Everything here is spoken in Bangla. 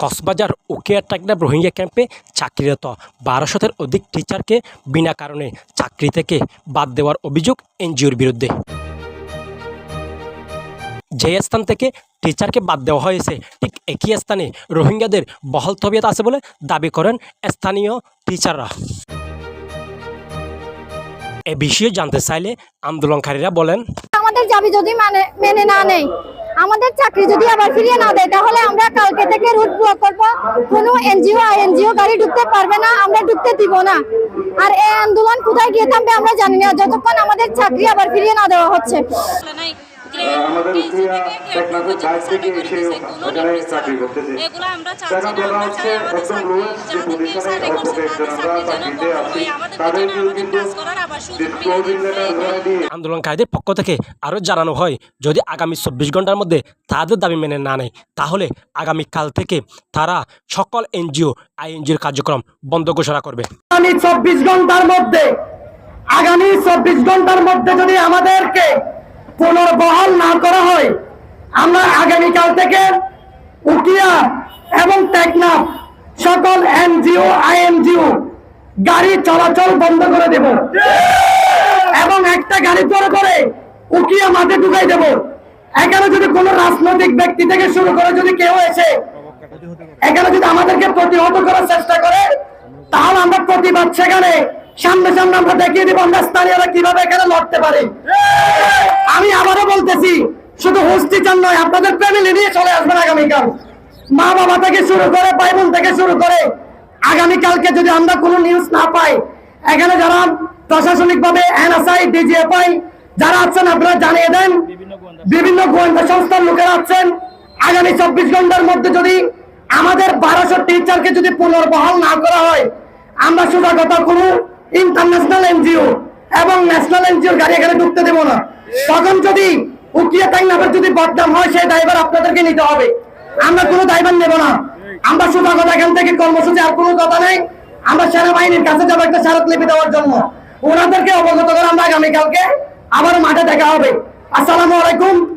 কক্সবাজার উকিয়া টাকনাব রোহিঙ্গা ক্যাম্পে চাকরিরত বারো শতের অধিক টিচারকে বিনা কারণে চাকরি থেকে বাদ দেওয়ার অভিযোগ এনজিওর বিরুদ্ধে। যে স্থান থেকে টিচারকে বাদ দেওয়া হয়েছে, ঠিক একই স্থানে রোহিঙ্গাদের বহল তবিয়ত আছে বলে দাবি করেন স্থানীয় টিচাররা এ বিষয়ে জানতে চাইলে আন্দোলনকারীরা বলেন, আমাদের দাবি যদি মানে মেনে না নেই আমাদের চাকরি যদি আবার ফিরিয়ে না দেয়, তাহলে আমরা কালকে থেকে রুট ব্লক করব। কোনো এনজিও এনজিও গাড়ি ঢুকতে পারবে না, আমরা ঢুকতে দিব না। আর এই আন্দোলন কোথায় গিয়ে থাকবে আমরা জানি না, যতক্ষণ আমাদের চাকরি আবার ফিরিয়ে না দেওয়া হচ্ছে। আমাদের উকিয়া টেকনাফের থেকে এসে এখানে চাকরি করতেছে। এগুলো আমরা চাচ্ছি সেখানে না বলা হচ্ছে একদম যে আমরা চাকরিতে আছি। তাদেরকেও কিন্তু ডিসক্লোজিং লেটার ধরে দিয়ে আন্দোলনকারীদের পক্ষ থেকে আরও জানানো হয় যদি আগামী চব্বিশ ঘণ্টার মধ্যে তাদের দাবি মেনে না নেয় তাহলে আগামীকাল থেকে তারা সকল এনজিও আইএনজিওর কার্যক্রম বন্ধ ঘোষণা করবে। আগামী চব্বিশ ঘণ্টার মধ্যে আগামী চব্বিশ ঘণ্টার মধ্যে যদি আমাদেরকে পুনর্বহাল না করা হয়। আমরা আগামীকাল থেকে উকিয়া এবং টেকনাফ সকল এনজিও, আইএনজিও গাড়ি চলাচল বন্ধ করে দেব এবং একটা গাড়ি করে করে উকিয়া মাঠে ঢুকাই দেব। এখানে যদি কোনো রাজনৈতিক ব্যক্তি থেকে শুরু করে যদি কেউ এসে এখানে যদি আমাদেরকে প্রতিহত করার চেষ্টা করে, তাহলে আমরা প্রতিবাদ সেখানে সামনে সামনে আমরা দেখিয়ে দিব আমরা স্থানীয়রা কীভাবে এখানে লড়তে পারি। আমি আবারও বলতেছি, শুধু হোস্টি চান নয়, আপনাদের ফ্যামিলি নিয়ে চলে আসবেন আগামীকাল। মা বাবা থেকে শুরু করে ভাই বোন থেকে শুরু করে আগামীকালকে যদি আমরা কোনো নিউজ না পাই, এখানে যারা প্রশাসনিক ভাবে এনএসআই ডিজিএফআই যারা আছেন, আপনারা জানিয়ে দেন, বিভিন্ন গোয়েন্দা সংস্থার লোকেরা আছেন। আগামী চব্বিশ ঘণ্টার মধ্যে যদি আমাদের বারোশো টিচারকে যদি পুনর্বহাল না করা হয়, আমরা কথা কোনো ইন্টারন্যাশনাল এনজিও এবং ন্যাশনাল এনজিওর গাড়ি এখানে ঢুকতে দেবো না। তখন যদি উকিয়া টাইনাবের যদি বদনাম হয়, সেই ড্রাইভার আপনাদেরকে নিতে হবে। আমরা কোনো ড্রাইভার নেব না। আমরা শুধু কথা এখান থেকে কর্মসূচি, আর কোনো কথা নেই। আমরা সেনাবাহিনীর কাছে যাব একটা স্মারকলিপি দেওয়ার জন্য। ওনাদেরকে অবগত করে আমরা আগামীকালকে আবার মাঠে দেখা হবে। আসসালামু আলাইকুম।